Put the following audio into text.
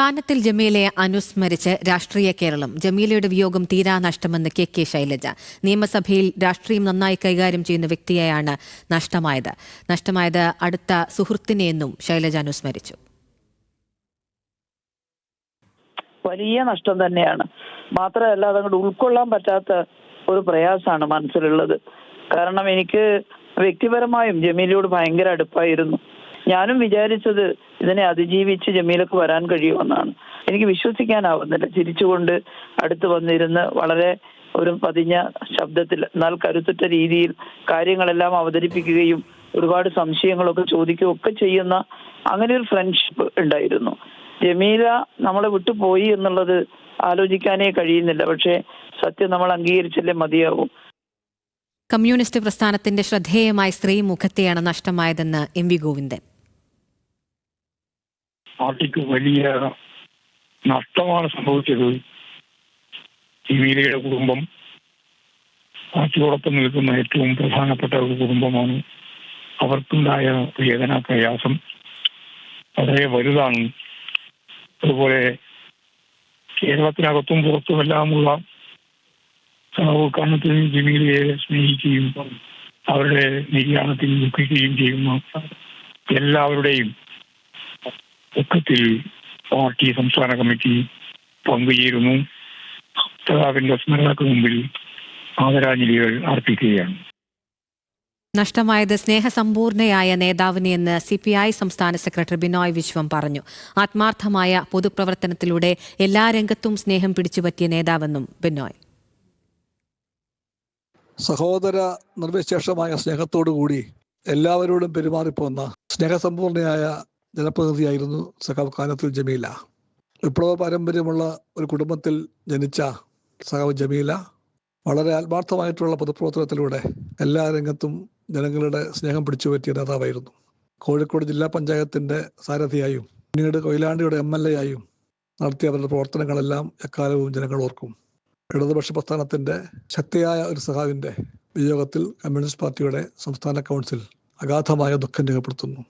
കാനത്തിൽ ജമീലയെ അനുസ്മരിച്ച് രാഷ്ട്രീയ കേരളം. ജമീലയുടെ വിയോഗം തീരാ നഷ്ടമെന്ന് കെ കെ ശൈലജ. നിയമസഭയിൽ രാഷ്ട്രീയം നന്നായി കൈകാര്യം ചെയ്യുന്ന വ്യക്തിയെയാണ് നഷ്ടമായത്. നഷ്ടമായത് അടുത്ത സുഹൃത്തിനെയെന്നും ശൈലജ അനുസ്മരിച്ചു. വലിയ നഷ്ടം തന്നെയാണ്. മാത്രമല്ല അതങ്ങോട്ട് ഉൾക്കൊള്ളാൻ പറ്റാത്ത ഒരു പ്രയാസമാണ് മനസ്സിലുള്ളത്. കാരണം എനിക്ക് വ്യക്തിപരമായും ജമീലയോട് ഭയങ്കര അടുപ്പായിരുന്നു. ഞാനും വിചാരിച്ചത് ഇതിനെ അതിജീവിച്ച് ജമീലക്ക് വരാൻ കഴിയുമെന്നാണ്. എനിക്ക് വിശ്വസിക്കാനാവുന്നില്ല. ചിരിച്ചുകൊണ്ട് അടുത്ത് വന്നിരുന്ന് വളരെ ഒരു പതിഞ്ഞ ശബ്ദത്തിൽ എന്നാൽ കരുത്തുറ്റ രീതിയിൽ കാര്യങ്ങളെല്ലാം അവതരിപ്പിക്കുകയും ഒരുപാട് സംശയങ്ങളൊക്കെ ചോദിക്കുകയും ഒക്കെ ചെയ്യുന്ന അങ്ങനെ ഒരു ഫ്രണ്ട്ഷിപ്പ് ഉണ്ടായിരുന്നു. ജമീല നമ്മളെ വിട്ടുപോയി എന്നുള്ളത് ആലോചിക്കാനേ കഴിയുന്നില്ല. പക്ഷേ സത്യം നമ്മൾ അംഗീകരിച്ചല്ലേ മതിയാവും. കമ്മ്യൂണിസ്റ്റ് പ്രസ്ഥാനത്തിന്റെ ശ്രദ്ധേയമായ സ്ത്രീ മുഖത്തെയാണ് നഷ്ടമായതെന്ന് എം വി ഗോവിന്ദൻ. പാർട്ടിക്ക് വലിയ നഷ്ടമാണ് സംഭവിച്ചത്. ജമീലയുടെ കുടുംബം പാർട്ടിയോടൊപ്പം നിൽക്കുന്ന ഏറ്റവും പ്രധാനപ്പെട്ട ഒരു കുടുംബമാണ്. അവർക്കുണ്ടായ വേദന പ്രയാസം വളരെ വലുതാണ്. അതുപോലെ കേരളത്തിനകത്തും പുറത്തുമെല്ലാമുള്ള സഹകരണത്തിൽ ജമീലയെ സ്നേഹിക്കുകയും അവരുടെ നിര്യാണത്തിൽ ദുഃഖിക്കുകയും ചെയ്യുന്ന എല്ലാവരുടെയും ദുഃഖത്തിൽ പാർട്ടി സംസ്ഥാന കമ്മിറ്റി പങ്കുചേരുന്നു. പ്രതാപിന്റെ സ്മരണക്ക് മുമ്പിൽ ആദരാഞ്ജലികൾ അർപ്പിക്കുകയാണ്. നഷ്ടമായത് സ്നേഹസമ്പൂർണയായ നേതാവിനെയെന്ന് സി പി ഐ സംസ്ഥാന സെക്രട്ടറി ബിനോയ് വിശ്വം പറഞ്ഞു. ആത്മാർത്ഥമായ പൊതുപ്രവർത്തനത്തിലൂടെ എല്ലാ രംഗത്തും സ്നേഹം പിടിച്ചുപറ്റിയ നേതാവെന്നും ബിനോയ്. സഹോദര നിർവിശേഷമായ സ്നേഹത്തോടുകൂടി എല്ലാവരോടും പെരുമാറിപ്പോന്ന സ്നേഹസമ്പൂർണയായ ജനപ്രതിനിധിയായിരുന്നു സഖാവ് കാനത്തുൽ ജമീല. വിപ്ലവ പാരമ്പര്യമുള്ള ഒരു കുടുംബത്തിൽ ജനിച്ച സഖാവ് ജമീല വളരെ ആത്മാർത്ഥമായിട്ടുള്ള പൊതുപ്രവർത്തനത്തിലൂടെ എല്ലാ രംഗത്തും ജനങ്ങളുടെ സ്നേഹം പിടിച്ചുപറ്റിയ നേതാവായിരുന്നു. കോഴിക്കോട് ജില്ലാ പഞ്ചായത്തിന്റെ സാരഥിയായും പിന്നീട് കൊയിലാണ്ടിയുടെ എം എൽ എ ആയും നടത്തിയ അവരുടെ പ്രവർത്തനങ്ങളെല്ലാം എക്കാലവും ജനങ്ങൾ ഓർക്കും. ഇടതുപക്ഷ പ്രസ്ഥാനത്തിന്റെ ശക്തിയായ ഒരു സഖാവിന്റെ വിയോഗത്തിൽ കമ്മ്യൂണിസ്റ്റ് പാർട്ടിയുടെ സംസ്ഥാന കൗൺസിൽ അഗാധമായ ദുഃഖം രേഖപ്പെടുത്തുന്നു.